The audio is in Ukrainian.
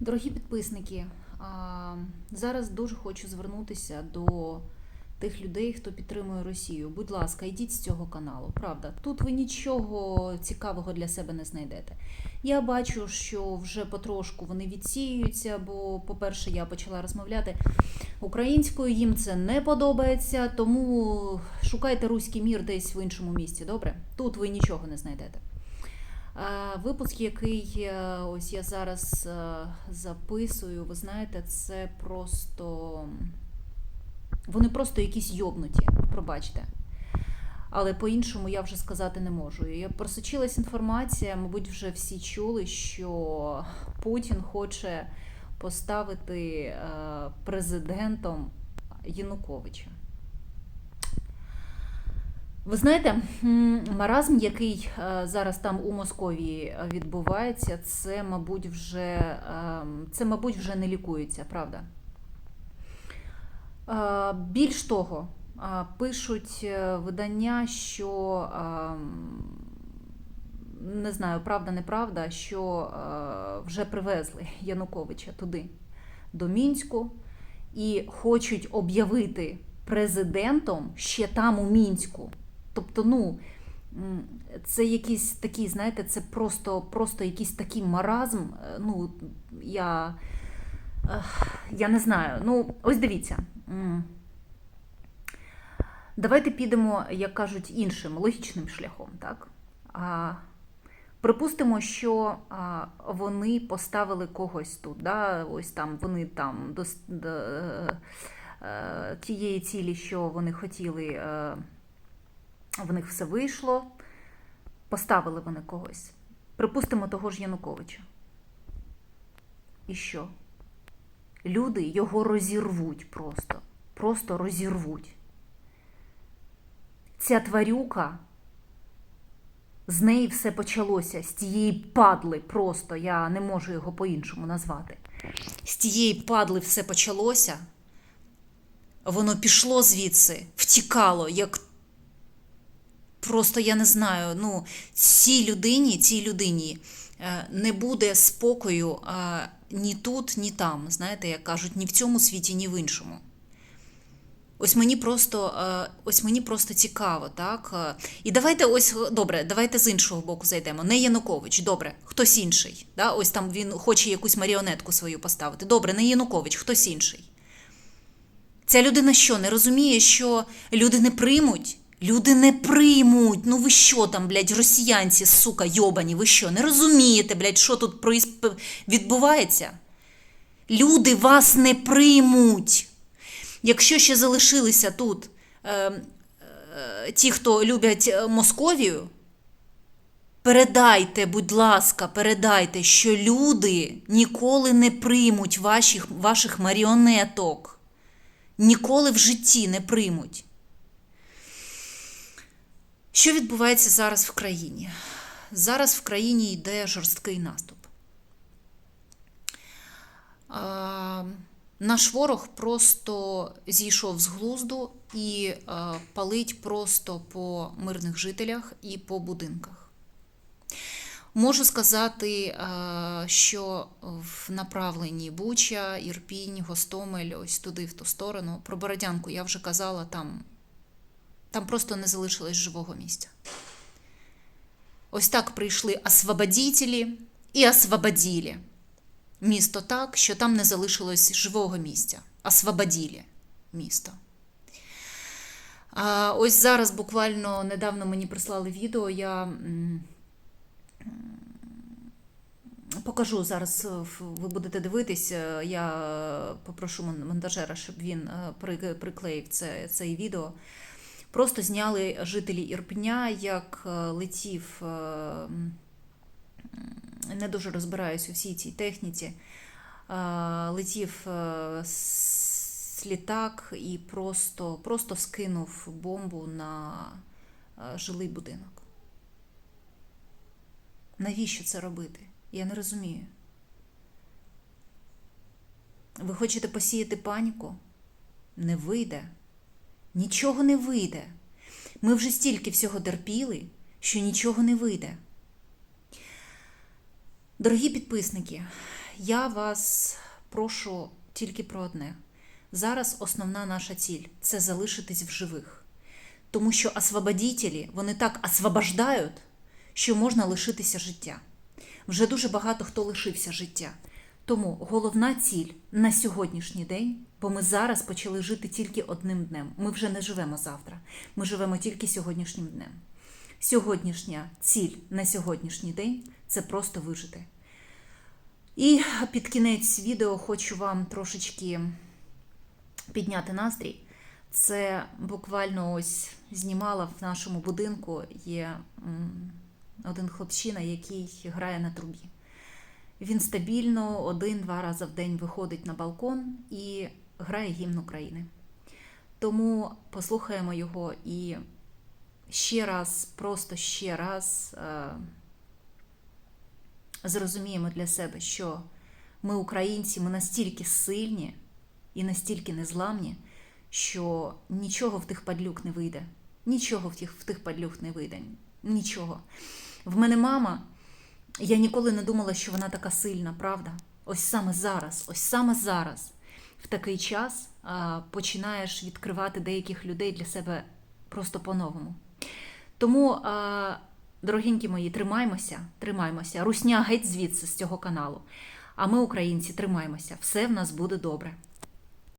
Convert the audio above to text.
Дорогі підписники, зараз дуже хочу звернутися до тих людей, хто підтримує Росію. Будь ласка, йдіть з цього каналу. Правда, тут ви нічого цікавого для себе не знайдете. Я бачу, що вже потрошку вони відсіюються, бо, по-перше, я почала розмовляти українською, їм це не подобається, тому шукайте руський мір десь в іншому місці. Добре? Тут ви нічого не знайдете. Випуск, який е, ось я зараз е, записую, ви знаєте, це просто. Вони просто якісь йобнуті, пробачте. Але по-іншому я вже сказати не можу. Я просочилась інформація, мабуть, вже всі чули, що Путін хоче поставити е, президентом Януковича. Ви знаєте, маразм, який е, зараз там у Московії е, відбувається, це, мабуть, вже, ем, це, мабуть, вже не лікується, правда. Е, Більш того, пишуть видання, що ем, не знаю, правда, неправда, що вже привезли Януковича туди, до Мінську, і хочуть об'явити президентом ще там у Мінську. Тобто, ну, це якийсь такий, знаєте, це просто, просто якийсь такий маразм. е, Ну, я, я не знаю. Ну, ось дивіться. Давайте підемо, як кажуть, іншим логічним шляхом. Так? А, припустимо, що а, вони поставили когось тут. Да? Ось там вони там до, с- до е, е, тієї цілі, що вони хотіли. В них все вийшло, поставили вони когось. Припустимо того ж Януковича. І що? Люди його розірвуть просто. Просто розірвуть. Ця тварюка, з неї все почалося, з тієї падли просто, я не можу його по-іншому назвати. З тієї падли все почалося. Воно пішло звідси, втікало, як просто я не знаю. Ну, цій людині, цій людині е, не буде спокою е, ні тут, ні там. Знаєте, як кажуть, ні в цьому світі, ні в іншому. Ось мені просто, е, ось мені просто цікаво, так? І давайте ось добре, давайте з іншого боку зайдемо. Не Янукович, добре, хтось інший. Да? Ось там він хоче якусь маріонетку свою поставити. Добре, не Янукович, хтось інший. Ця людина що, не розуміє, що люди не приймуть? Люди не приймуть. Ну ви що там, блядь, росіянці, сука, йобані, ви що? Не розумієте, блядь, що тут відбувається? Люди вас не приймуть. Якщо ще залишилися тут е, е, ті, хто люблять е, Московію, передайте, будь ласка, передайте, що люди ніколи не приймуть ваших, ваших маріонеток. Ніколи в житті не приймуть. Що відбувається зараз в країні? Зараз в країні йде жорсткий наступ. Наш ворог просто зійшов з глузду і палить просто по мирних жителях і по будинках. Можу сказати, що в направленні Буча, Ірпінь, Гостомель, ось туди, в ту сторону. Про Бородянку я вже казала, там, там просто не залишилось живого місця. Ось так прийшли освободітелі і освободили місто так, що там не залишилось живого місця. Освободили місто. А ось зараз буквально недавно мені прислали відео. Я покажу зараз. е, Ви будете дивитись. е, Я попрошу монтажера, щоб він е, приклеїв це, це відео. Просто зняли жителі Ірпеня, як е, летів. е, не дуже розбираюсь у всій цій техніці. Е, Летів е, с- літак і просто, просто скинув бомбу на жилий будинок. Навіщо це робити? Я не розумію. Ви хочете посіяти паніку? Не вийде. Нічого не вийде. Ми вже стільки всього терпіли, що нічого не вийде. Дорогі підписники, я вас прошу тільки про одне. Зараз основна наша ціль це залишитись в живих. Тому що освободітелі, вони так освобождають, що можна лишитися життя. Вже дуже багато хто лишився життя. Тому головна ціль на сьогоднішній день, бо ми зараз почали жити тільки одним днем. Ми вже не живемо завтра. Ми живемо тільки сьогоднішнім днем. Сьогоднішня ціль на сьогоднішній день це просто вижити. І під кінець відео хочу вам трошечки підняти настрій. Це буквально ось знімала в нашому будинку. Є один хлопчина, який грає на трубі. Він стабільно один-два рази в день виходить на балкон і грає гімн України. Тому послухаємо його і ще раз, просто ще раз е, зрозуміємо для себе, що ми, українці, ми настільки сильні і настільки незламні, що нічого в тих падлюк не вийде. Нічого в тих, в тих падлюк не вийде. Нічого. В мене мама, я ніколи не думала, що вона така сильна, правда? Ось саме зараз, ось саме зараз, в такий час починаєш відкривати деяких людей для себе просто по-новому. Тому, а, дорогенькі мої, тримаймося, тримаймося. Русня геть звідси з цього каналу. А ми, українці, тримаймося. Все в нас буде добре.